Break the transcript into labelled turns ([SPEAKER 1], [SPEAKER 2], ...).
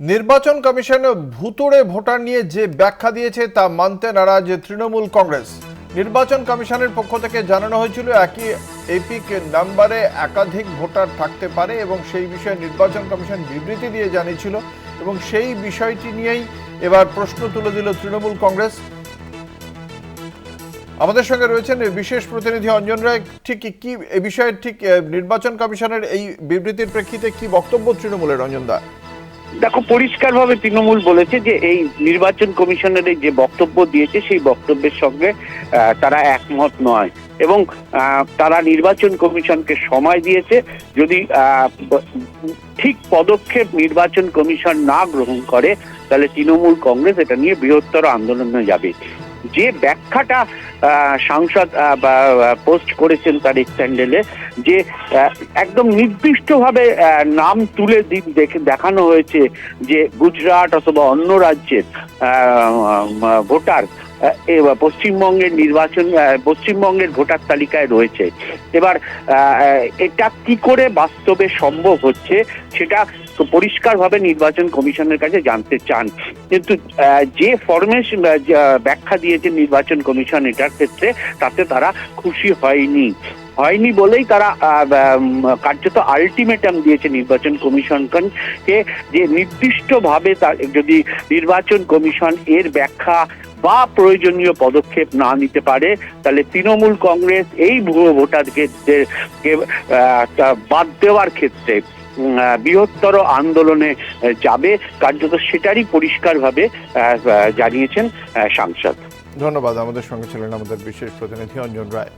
[SPEAKER 1] নির্বাচন কমিশন ভুতুড়ে ভোটার নিয়ে যে ব্যাখ্যা দিয়েছে তা মানতে নারাজ তৃণমূল কংগ্রেস। নির্বাচন কমিশনের পক্ষ থেকে জানানো হয়েছিল একই এপিক নাম্বারে একাধিক ভোটার থাকতে পারে এবং সেই বিষয়ে নির্বাচন কমিশন বিবৃতি দিয়ে জানিয়েছিল এবং সেই বিষয়টি নিয়েই এবার প্রশ্ন তুলে দিল তৃণমূল কংগ্রেস। আমাদের সঙ্গে রয়েছেন বিশেষ প্রতিনিধি অঞ্জন রায়। ঠিক কি, এ বিষয়ে ঠিক নির্বাচন কমিশনের এই বিবৃতির প্রেক্ষিতে কি বক্তব্য তৃণমূলের রঞ্জন দা?
[SPEAKER 2] দেখো, পরিষ্কারভাবে তৃণমূল বলেছে যে এই নির্বাচন কমিশনের যে বক্তব্য দিয়েছে, সেই বক্তব্যের সঙ্গে তারা একমত নয়। এবং তারা নির্বাচন কমিশনকে সময় দিয়েছে, যদি ঠিক পদক্ষেপ নির্বাচন কমিশন না গ্রহণ করে, তাহলে তৃণমূল কংগ্রেস এটা নিয়ে বৃহত্তর আন্দোলনে যাবে। যে ব্যাখ্যাটা সাংসদ পোস্ট করেছেন তার স্ট্যান্ডেলে, যে একদম নির্দিষ্টভাবে নাম তুলে দেখানো হয়েছে যে গুজরাট অথবা অন্য রাজ্যের ভোটার পশ্চিমবঙ্গের নির্বাচন পশ্চিমবঙ্গের ভোটার তালিকায় রয়েছে। এবার এটা কি করে বাস্তবে সম্ভব হচ্ছে সেটা পরিষ্কারভাবে নির্বাচন কমিশনের কাছে জানতে চান। কিন্তু যে ফরমেশন ব্যাখ্যা দিয়েছে নির্বাচন কমিশন এটার ক্ষেত্রে, তাতে তারা খুশি হয়নি। হয়নি বলেই তারা কার্যত আলটিমেটাম দিয়েছে নির্বাচন কমিশনকে যে নির্দিষ্টভাবে তার, যদি নির্বাচন কমিশন এর ব্যাখ্যা বা প্রয়োজনীয় পদক্ষেপ না নিতে পারে, তাহলে তৃণমূল কংগ্রেস এই ভুয়ো ভোটারদের বাদ দেওয়ার ক্ষেত্রে বৃহত্তর আন্দোলনে যাবে। কার্যত সেটারই পরিষ্কারভাবে জানিয়েছেন সাংসদ।
[SPEAKER 1] ধন্যবাদ। আমাদের সঙ্গে ছিলেন আমাদের বিশেষ প্রতিনিধি অঞ্জন রায়।